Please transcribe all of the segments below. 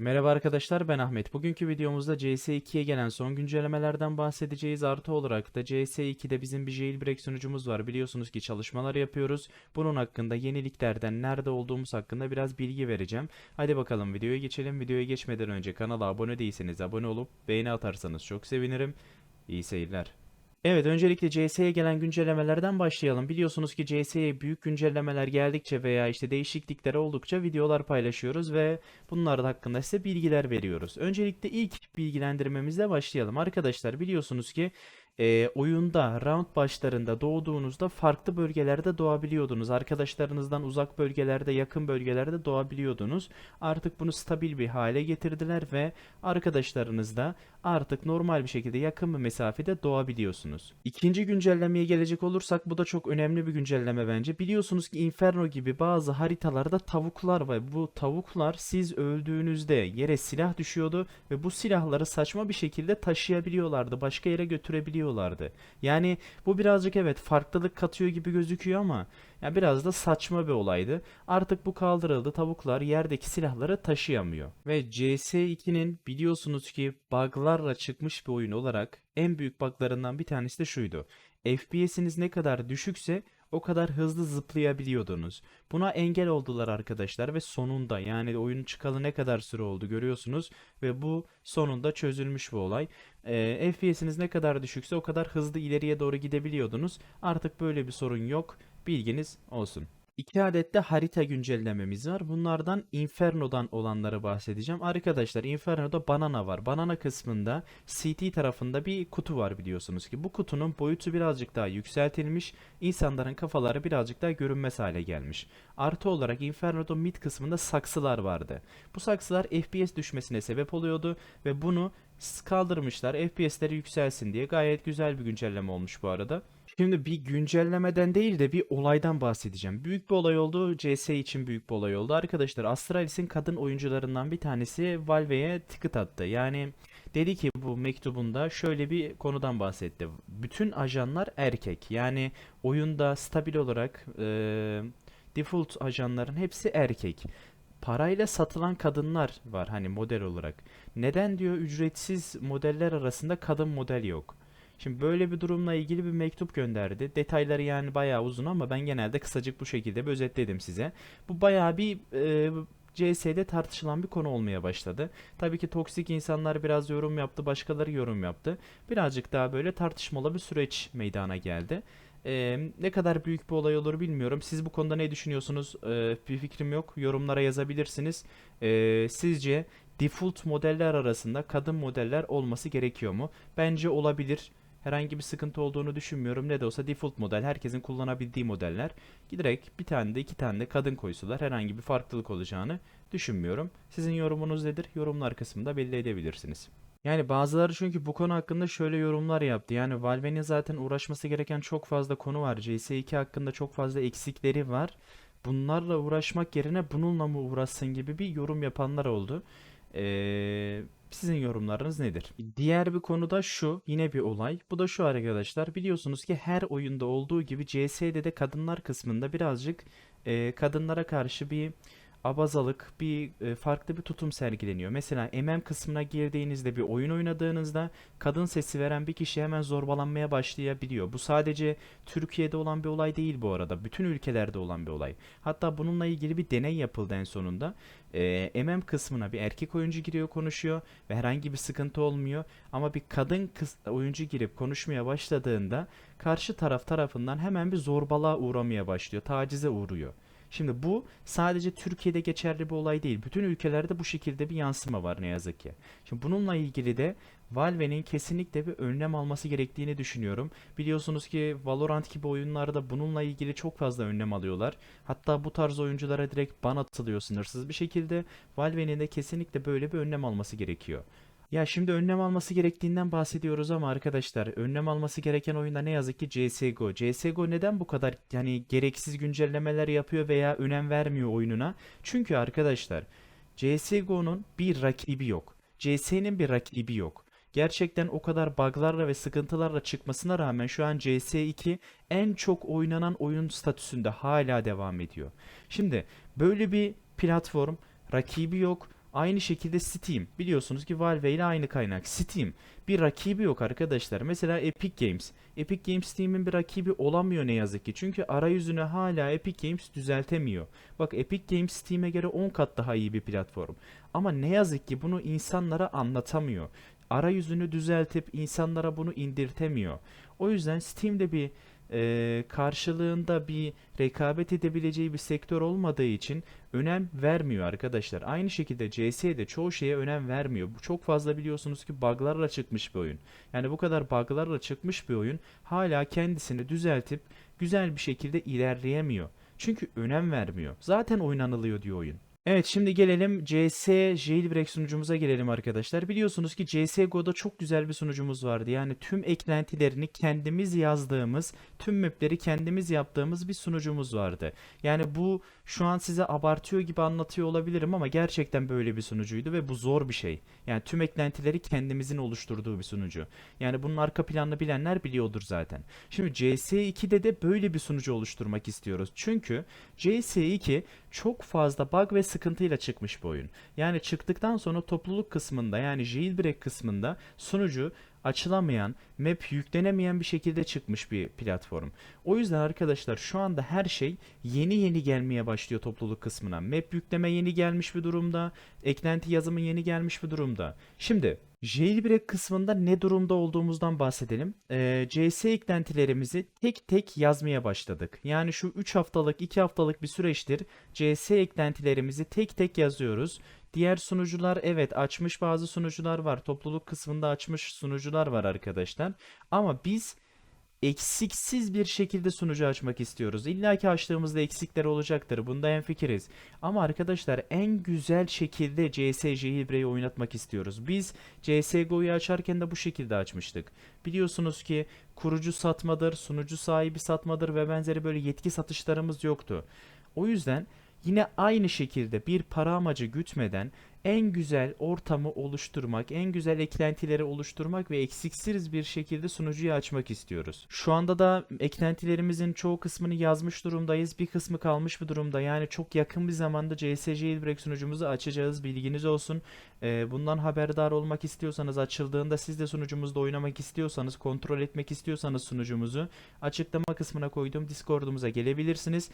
Merhaba arkadaşlar ben Ahmet. Bugünkü videomuzda CS2'ye gelen son güncellemelerden bahsedeceğiz. Artı olarak da CS2'de bizim bir jailbreak sunucumuz var. Biliyorsunuz ki çalışmalar yapıyoruz. Bunun hakkında yeniliklerden nerede olduğumuz hakkında biraz bilgi vereceğim. Hadi bakalım videoya geçelim. Videoya geçmeden önce kanala abone değilseniz abone olup beğeni atarsanız çok sevinirim. İyi seyirler. Evet, öncelikle CS'ye gelen güncellemelerden başlayalım. Biliyorsunuz ki CS'ye büyük güncellemeler geldikçe veya işte değişiklikler oldukça videolar paylaşıyoruz ve bunlar hakkında size bilgiler veriyoruz. Öncelikle ilk bilgilendirmemizle başlayalım. Arkadaşlar biliyorsunuz ki e, oyunda round başlarında doğduğunuzda farklı bölgelerde doğabiliyordunuz. Arkadaşlarınızdan uzak bölgelerde, yakın bölgelerde doğabiliyordunuz. Artık bunu stabil bir hale getirdiler ve arkadaşlarınızda artık normal bir şekilde yakın bir mesafede doğabiliyorsunuz. İkinci güncellemeye gelecek olursak bu da çok önemli bir güncelleme bence. Biliyorsunuz ki Inferno gibi bazı haritalarda tavuklar var. Bu tavuklar siz öldüğünüzde yere silah düşüyordu ve bu silahları saçma bir şekilde taşıyabiliyorlardı. Başka yere götürebiliyorlardı. Yani bu birazcık evet farklılık katıyor gibi gözüküyor ama ya biraz da saçma bir olaydı. Artık bu kaldırıldı. Tavuklar yerdeki silahları taşıyamıyor. Ve CS2'nin biliyorsunuz ki bug'larla çıkmış bir oyun olarak en büyük bug'larından bir tanesi de şuydu. FPS'iniz ne kadar düşükse o kadar hızlı zıplayabiliyordunuz. Buna engel oldular arkadaşlar ve sonunda yani oyun çıkalı ne kadar süre oldu görüyorsunuz ve bu sonunda çözülmüş bu olay. Ee, FPS'iniz ne kadar düşükse o kadar hızlı ileriye doğru gidebiliyordunuz. Artık böyle bir sorun yok. Bilginiz olsun. İki adet de harita güncellememiz var. Bunlardan Inferno'dan olanları bahsedeceğim. Arkadaşlar Inferno'da banana var. Banana kısmında CT tarafında bir kutu var biliyorsunuz ki. Bu kutunun boyutu birazcık daha yükseltilmiş. İnsanların kafaları birazcık daha görünmez hale gelmiş. Artı olarak Inferno'da mid kısmında saksılar vardı. Bu saksılar FPS düşmesine sebep oluyordu ve bunu kaldırmışlar. FPS'leri yükselsin diye. Gayet güzel bir güncelleme olmuş bu arada. Şimdi bir güncellemeden değil de bir olaydan bahsedeceğim. Büyük bir olay oldu. CS için büyük bir olay oldu. Arkadaşlar Astralis'in kadın oyuncularından bir tanesi Valve'ye ticket attı. Yani dedi ki bu mektubunda şöyle bir konudan bahsetti. Bütün ajanlar erkek. Yani oyunda stabil olarak e, default ajanların hepsi erkek. Parayla satılan kadınlar var hani model olarak. Neden diyor ücretsiz modeller arasında kadın model yok. Şimdi böyle bir durumla ilgili bir mektup gönderdi. Detayları yani bayağı uzun ama ben genelde kısacık bu şekilde bir özetledim size. Bu bayağı bir e, CS'de tartışılan bir konu olmaya başladı. Tabii ki toksik insanlar biraz yorum yaptı, başkaları yorum yaptı. Birazcık daha böyle tartışmalı bir süreç meydana geldi. Ee, ne kadar büyük bir olay olur bilmiyorum. Siz bu konuda ne düşünüyorsunuz? Ee, bir fikrim yok. Yorumlara yazabilirsiniz. Ee, sizce default modeller arasında kadın modeller olması gerekiyor mu? Bence olabilir. Herhangi bir sıkıntı olduğunu düşünmüyorum. Ne de olsa default model herkesin kullanabildiği modeller. Giderek bir tane de iki tane de kadın koysalar herhangi bir farklılık olacağını düşünmüyorum. Sizin yorumunuz nedir? Yorumlar kısmında belli edebilirsiniz. Yani bazıları çünkü bu konu hakkında şöyle yorumlar yaptı. Yani Valve'nin zaten uğraşması gereken çok fazla konu var. CS2 hakkında çok fazla eksikleri var. Bunlarla uğraşmak yerine bununla mı uğraşsın gibi bir yorum yapanlar oldu. Ee, sizin yorumlarınız nedir? Diğer bir konu da şu, yine bir olay. Bu da şu arkadaşlar. Biliyorsunuz ki her oyunda olduğu gibi CS'de de kadınlar kısmında birazcık e, kadınlara karşı bir abazalık, bir e, farklı bir tutum sergileniyor. Mesela MM kısmına girdiğinizde bir oyun oynadığınızda kadın sesi veren bir kişi hemen zorbalanmaya başlayabiliyor. Bu sadece Türkiye'de olan bir olay değil bu arada. Bütün ülkelerde olan bir olay. Hatta bununla ilgili bir deney yapıldı en sonunda. E, MM kısmına bir erkek oyuncu giriyor konuşuyor ve herhangi bir sıkıntı olmuyor. Ama bir kadın kız- oyuncu girip konuşmaya başladığında karşı taraf tarafından hemen bir zorbalığa uğramaya başlıyor. Tacize uğruyor. Şimdi bu sadece Türkiye'de geçerli bir olay değil. Bütün ülkelerde bu şekilde bir yansıma var ne yazık ki. Şimdi bununla ilgili de Valve'nin kesinlikle bir önlem alması gerektiğini düşünüyorum. Biliyorsunuz ki Valorant gibi oyunlarda bununla ilgili çok fazla önlem alıyorlar. Hatta bu tarz oyunculara direkt ban atılıyor sınırsız bir şekilde. Valve'nin de kesinlikle böyle bir önlem alması gerekiyor. Ya şimdi önlem alması gerektiğinden bahsediyoruz ama arkadaşlar önlem alması gereken oyunda ne yazık ki CSGO. CSGO neden bu kadar yani gereksiz güncellemeler yapıyor veya önem vermiyor oyununa? Çünkü arkadaşlar CSGO'nun bir rakibi yok. CS'nin bir rakibi yok. Gerçekten o kadar bug'larla ve sıkıntılarla çıkmasına rağmen şu an CS2 en çok oynanan oyun statüsünde hala devam ediyor. Şimdi böyle bir platform rakibi yok. Aynı şekilde Steam. Biliyorsunuz ki Valve ile aynı kaynak. Steam. Bir rakibi yok arkadaşlar. Mesela Epic Games. Epic Games Steam'in bir rakibi olamıyor ne yazık ki. Çünkü arayüzünü hala Epic Games düzeltemiyor. Bak Epic Games Steam'e göre 10 kat daha iyi bir platform. Ama ne yazık ki bunu insanlara anlatamıyor. Arayüzünü düzeltip insanlara bunu indirtemiyor. O yüzden Steam'de bir e, karşılığında bir rekabet edebileceği bir sektör olmadığı için önem vermiyor arkadaşlar. Aynı şekilde CS'de çoğu şeye önem vermiyor. Bu çok fazla biliyorsunuz ki bug'larla çıkmış bir oyun. Yani bu kadar bug'larla çıkmış bir oyun hala kendisini düzeltip güzel bir şekilde ilerleyemiyor. Çünkü önem vermiyor. Zaten oynanılıyor diyor oyun. Evet şimdi gelelim CS Jailbreak sunucumuza gelelim arkadaşlar. Biliyorsunuz ki CSGO'da çok güzel bir sunucumuz vardı. Yani tüm eklentilerini kendimiz yazdığımız, tüm mapleri kendimiz yaptığımız bir sunucumuz vardı. Yani bu şu an size abartıyor gibi anlatıyor olabilirim ama gerçekten böyle bir sunucuydu ve bu zor bir şey. Yani tüm eklentileri kendimizin oluşturduğu bir sunucu. Yani bunun arka planını bilenler biliyordur zaten. Şimdi CS2'de de böyle bir sunucu oluşturmak istiyoruz. Çünkü CS2 çok fazla bug ve sıkıntıyla çıkmış bir oyun. Yani çıktıktan sonra topluluk kısmında yani jailbreak kısmında sunucu açılamayan, map yüklenemeyen bir şekilde çıkmış bir platform. O yüzden arkadaşlar şu anda her şey yeni yeni gelmeye başlıyor topluluk kısmına. Map yükleme yeni gelmiş bir durumda, eklenti yazımı yeni gelmiş bir durumda. Şimdi Jailbreak kısmında ne durumda olduğumuzdan bahsedelim. Ee, CS eklentilerimizi tek tek yazmaya başladık. Yani şu 3 haftalık 2 haftalık bir süreçtir CS eklentilerimizi tek tek yazıyoruz. Diğer sunucular evet açmış bazı sunucular var. Topluluk kısmında açmış sunucular var arkadaşlar. Ama biz eksiksiz bir şekilde sunucu açmak istiyoruz. İlla ki açtığımızda eksikler olacaktır. Bunda hemfikiriz. Ama arkadaşlar en güzel şekilde CS Jailbreak'i oynatmak istiyoruz. Biz CSGO'yu açarken de bu şekilde açmıştık. Biliyorsunuz ki kurucu satmadır, sunucu sahibi satmadır ve benzeri böyle yetki satışlarımız yoktu. O yüzden yine aynı şekilde bir para amacı gütmeden en güzel ortamı oluşturmak, en güzel eklentileri oluşturmak ve eksiksiz bir şekilde sunucuyu açmak istiyoruz. Şu anda da eklentilerimizin çoğu kısmını yazmış durumdayız. Bir kısmı kalmış bir durumda. Yani çok yakın bir zamanda CS Jailbreak sunucumuzu açacağız. Bilginiz olsun. Ee, bundan haberdar olmak istiyorsanız açıldığında siz de sunucumuzda oynamak istiyorsanız, kontrol etmek istiyorsanız sunucumuzu açıklama kısmına koyduğum Discord'umuza gelebilirsiniz.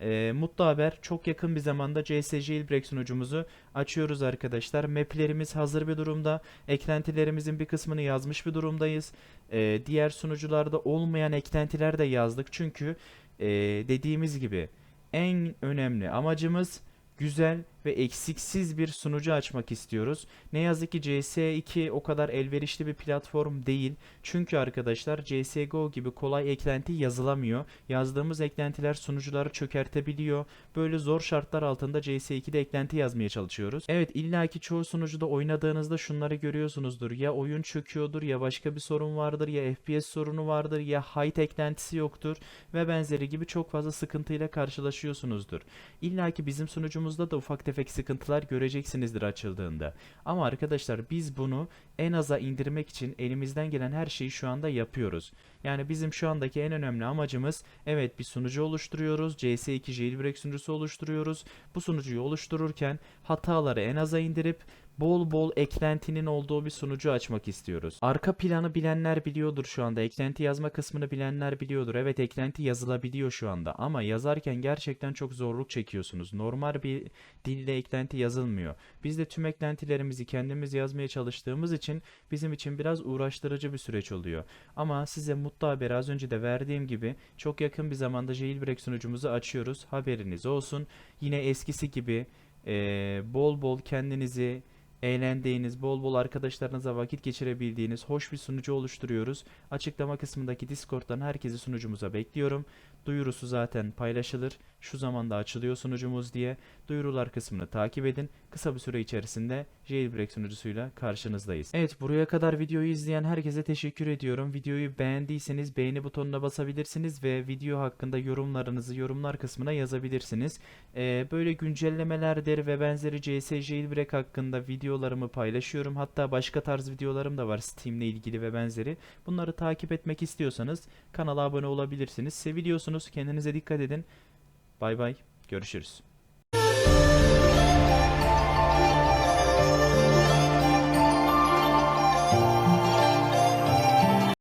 Ee, mutlu haber çok yakın bir zamanda CS Jailbreak sunucumuzu açıyoruz arkadaşlar. Map'lerimiz hazır bir durumda. Eklentilerimizin bir kısmını yazmış bir durumdayız. Ee, diğer sunucularda olmayan eklentiler de yazdık. Çünkü e, dediğimiz gibi en önemli amacımız güzel ve eksiksiz bir sunucu açmak istiyoruz. Ne yazık ki CS2 o kadar elverişli bir platform değil. Çünkü arkadaşlar CSGO gibi kolay eklenti yazılamıyor. Yazdığımız eklentiler sunucuları çökertebiliyor. Böyle zor şartlar altında CS2'de eklenti yazmaya çalışıyoruz. Evet illaki çoğu sunucuda oynadığınızda şunları görüyorsunuzdur. Ya oyun çöküyordur ya başka bir sorun vardır ya FPS sorunu vardır ya height eklentisi yoktur ve benzeri gibi çok fazla sıkıntıyla karşılaşıyorsunuzdur. İlla ki bizim sunucumuzda da ufak tefek sıkıntılar göreceksinizdir açıldığında. Ama arkadaşlar biz bunu en aza indirmek için elimizden gelen her şeyi şu anda yapıyoruz. Yani bizim şu andaki en önemli amacımız evet bir sunucu oluşturuyoruz. CS2 Jailbreak sunucusu oluşturuyoruz. Bu sunucuyu oluştururken hataları en aza indirip bol bol eklentinin olduğu bir sunucu açmak istiyoruz. Arka planı bilenler biliyordur şu anda. Eklenti yazma kısmını bilenler biliyordur. Evet eklenti yazılabiliyor şu anda ama yazarken gerçekten çok zorluk çekiyorsunuz. Normal bir dille eklenti yazılmıyor. Biz de tüm eklentilerimizi kendimiz yazmaya çalıştığımız için bizim için biraz uğraştırıcı bir süreç oluyor. Ama size mutlu haberi az önce de verdiğim gibi çok yakın bir zamanda Jailbreak sunucumuzu açıyoruz. Haberiniz olsun. Yine eskisi gibi eee, bol bol kendinizi eğlendiğiniz, bol bol arkadaşlarınıza vakit geçirebildiğiniz hoş bir sunucu oluşturuyoruz. Açıklama kısmındaki Discord'dan herkesi sunucumuza bekliyorum. Duyurusu zaten paylaşılır. Şu zamanda açılıyor sunucumuz diye. Duyurular kısmını takip edin. Kısa bir süre içerisinde Jailbreak sunucusuyla karşınızdayız. Evet buraya kadar videoyu izleyen herkese teşekkür ediyorum. Videoyu beğendiyseniz beğeni butonuna basabilirsiniz ve video hakkında yorumlarınızı yorumlar kısmına yazabilirsiniz. Ee, böyle güncellemelerdir ve benzeri CS Jailbreak hakkında videolarımı paylaşıyorum. Hatta başka tarz videolarım da var Steam ile ilgili ve benzeri. Bunları takip etmek istiyorsanız kanala abone olabilirsiniz. Seviliyorsunuz. Kendinize dikkat edin. Bay bay. Görüşürüz.